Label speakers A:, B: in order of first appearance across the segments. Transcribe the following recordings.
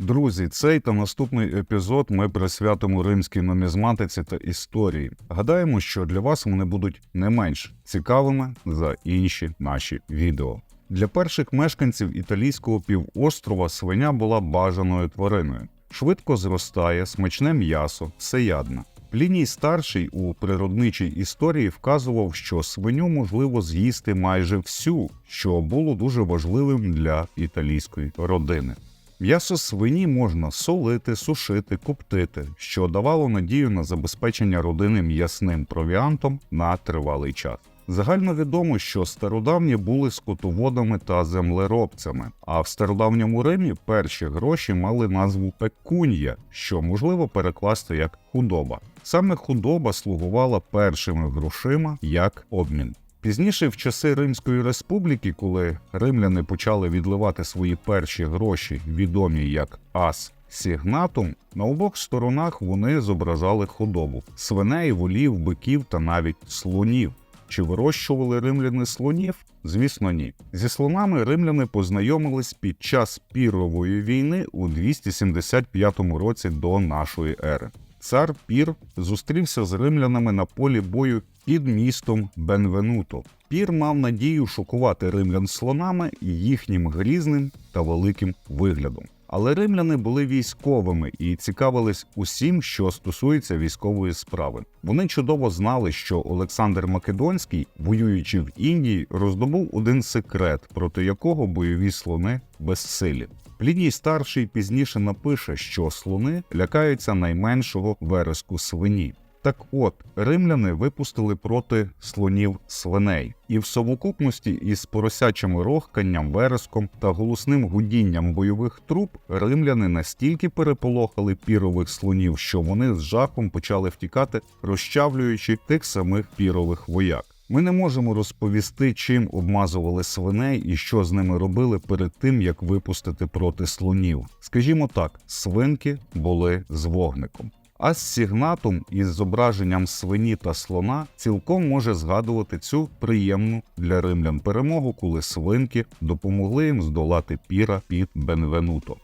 A: Друзі, цей та наступний епізод ми присвятимо римській нумізматиці та історії. Гадаємо, що для вас вони будуть не менш цікавими за інші наші відео. Для перших мешканців італійського півострова свиня була бажаною твариною. Швидко зростає, смачне м'ясо, всеядна. Пліній старший у природничій історії вказував, що свиню можливо з'їсти майже всю, що було дуже важливим для італійської родини. М'ясо свині можна солити, сушити, коптити, що давало надію на забезпечення родини м'ясним провіантом на тривалий час. Загально відомо, що стародавні були скотоводами та землеробцями, а в стародавньому Римі перші гроші мали назву пекунья, що можливо перекласти як худоба. Саме худоба слугувала першими грошима як обмін. Пізніше, в часи Римської республіки, коли римляни почали відливати свої перші гроші, відомі як ас сігнатум, на обох сторонах вони зображали худобу свиней, волів, биків та навіть слонів. Чи вирощували римляни слонів? Звісно, ні. Зі слонами римляни познайомились під час пірової війни у 275 році до нашої ери. Цар Пір зустрівся з римлянами на полі бою під містом Бенвенуто. Пір мав надію шокувати римлян слонами і їхнім грізним та великим виглядом. Але римляни були військовими і цікавились усім, що стосується військової справи. Вони чудово знали, що Олександр Македонський, воюючи в Індії, роздобув один секрет, проти якого бойові слони безсилі. Пліній старший пізніше напише, що слони лякаються найменшого вереску свині. Так от, римляни випустили проти слонів свиней, і в совокупності із поросячим рохканням, вереском та голосним гудінням бойових труб римляни настільки переполохали пірових слонів, що вони з жахом почали втікати, розчавлюючи тих самих пірових вояк. Ми не можемо розповісти, чим обмазували свиней і що з ними робили перед тим, як випустити проти слонів. Скажімо так, свинки були з вогником. А сігнатум із зображенням свині та слона цілком може згадувати цю приємну для римлян перемогу, коли свинки допомогли їм здолати піра під Бенвенуто.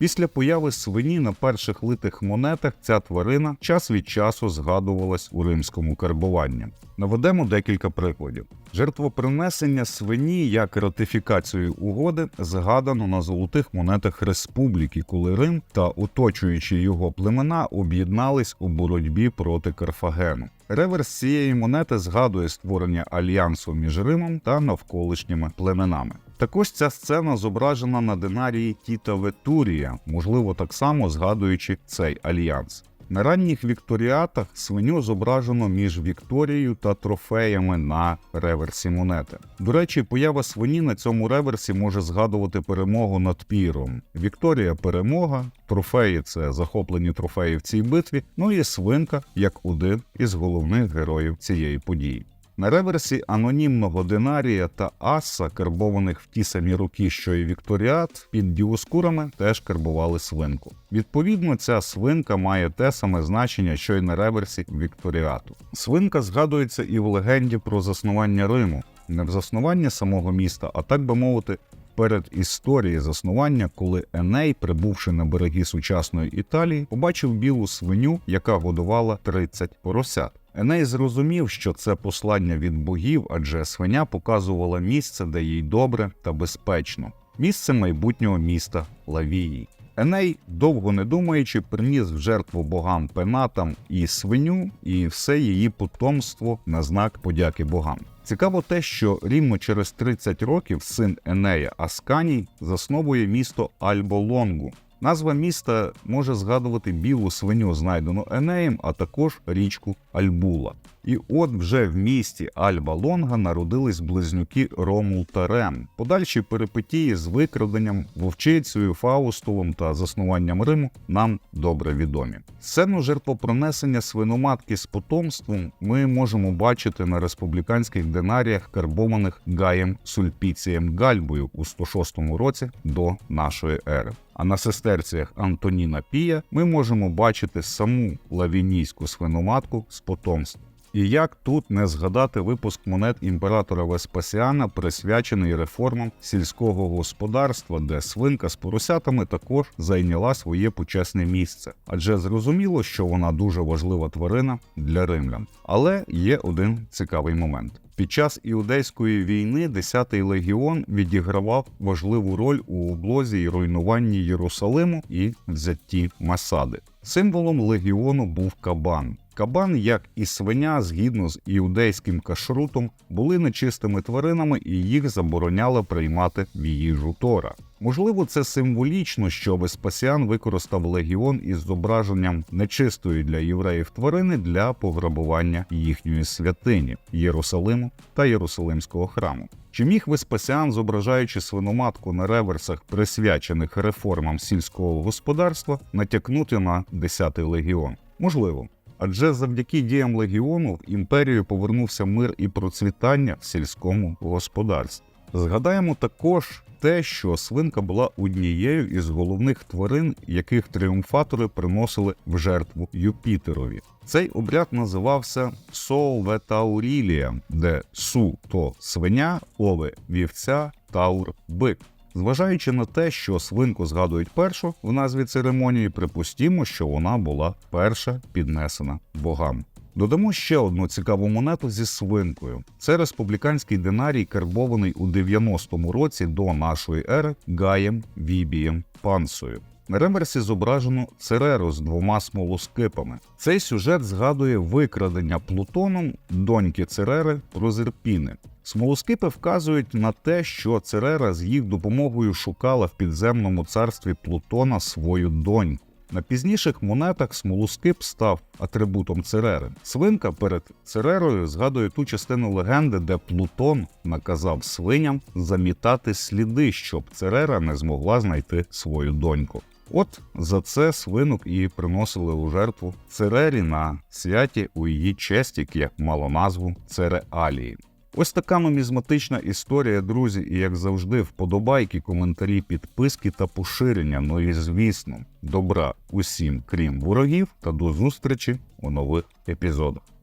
A: Після появи свині на перших литих монетах ця тварина час від часу згадувалась у римському карбуванні. Наведемо декілька прикладів. Жертвопринесення свині як ратифікацію угоди згадано на золотих монетах республіки, коли Рим та оточуючі його племена об'єднались у боротьбі проти Карфагену. Реверс цієї монети згадує створення альянсу між Римом та навколишніми племенами. Також ця сцена зображена на динарії Тіта Ветурія, можливо, так само згадуючи цей альянс. На ранніх вікторіатах свиню зображено між Вікторією та трофеями на реверсі монети. До речі, поява свині на цьому реверсі може згадувати перемогу над піром. Вікторія перемога, трофеї це захоплені трофеї в цій битві. Ну і свинка як один із головних героїв цієї події. На реверсі анонімного динарія та аса, карбованих в ті самі роки, що і Вікторіат, під діоскурами теж карбували свинку. Відповідно, ця свинка має те саме значення, що й на реверсі Вікторіату. Свинка згадується і в легенді про заснування Риму, не в заснування самого міста, а так би мовити. Перед історії заснування, коли Еней, прибувши на береги сучасної Італії, побачив білу свиню, яка годувала 30 поросят. Еней зрозумів, що це послання від богів, адже свиня показувала місце, де їй добре та безпечно місце майбутнього міста Лавії. Еней, довго не думаючи, приніс в жертву богам пенатам і свиню, і все її потомство на знак подяки богам. Цікаво те, що рівно через 30 років син Енея Асканій засновує місто Альболонгу. Назва міста може згадувати білу свиню, знайдену Енеєм, а також річку Альбула. І от вже в місті Альба Лонга народились близнюки Ромул та Рем. Подальші перипетії з викраденням, вовчицею, Фаустовом та заснуванням Риму нам добре відомі. Сцену жертвопронесення свиноматки з потомством ми можемо бачити на республіканських динаріях, карбованих Гаєм Сульпіцієм Гальбою у 106 році до нашої ери. А на сестерціях Антоніна Пія ми можемо бачити саму лавінійську свиноматку з потомством. І як тут не згадати випуск монет імператора Веспасіана, присвячений реформам сільського господарства, де свинка з поросятами також зайняла своє почесне місце, адже зрозуміло, що вона дуже важлива тварина для римлян. Але є один цікавий момент. Під час іудейської війни 10-й легіон відігравав важливу роль у облозі і руйнуванні Єрусалиму і взятті Масади. Символом легіону був кабан. Кабан, як і свиня, згідно з іудейським кашрутом, були нечистими тваринами і їх забороняли приймати в їжу Тора. Можливо, це символічно, що Веспасіан використав легіон із зображенням нечистої для євреїв тварини для пограбування їхньої святині Єрусалиму та Єрусалимського храму. Чи міг Веспасіан, зображаючи свиноматку на реверсах, присвячених реформам сільського господарства, натякнути на 10-й легіон? Можливо. Адже завдяки діям легіону в імперію повернувся мир і процвітання в сільському господарстві. Згадаємо також те, що свинка була однією із головних тварин, яких тріумфатори приносили в жертву Юпітерові. Цей обряд називався Солветаурілія, де су то свиня, ове вівця, таур бик. Зважаючи на те, що свинку згадують першу в назві церемонії, припустімо, що вона була перша піднесена богам. Додамо ще одну цікаву монету зі свинкою. Це республіканський динарій, карбований у 90-му році до нашої ери Гаєм Вібієм Пансою. На реверсі зображено Цереру з двома смолоскипами. Цей сюжет згадує викрадення Плутоном доньки Церери Прозерпіни. Смолоскипи вказують на те, що Церера з їх допомогою шукала в підземному царстві Плутона свою доньку. На пізніших монетах смолоскип став атрибутом Церери. Свинка перед Церерою згадує ту частину легенди, де Плутон наказав свиням замітати сліди, щоб Церера не змогла знайти свою доньку. От за це свинок і приносили у жертву Церері на святі у її честь, яке мало назву Цереалії. Ось така нумізматична історія, друзі, і як завжди, вподобайки, коментарі, підписки та поширення. Ну і звісно, добра усім, крім ворогів, та до зустрічі у нових епізодах.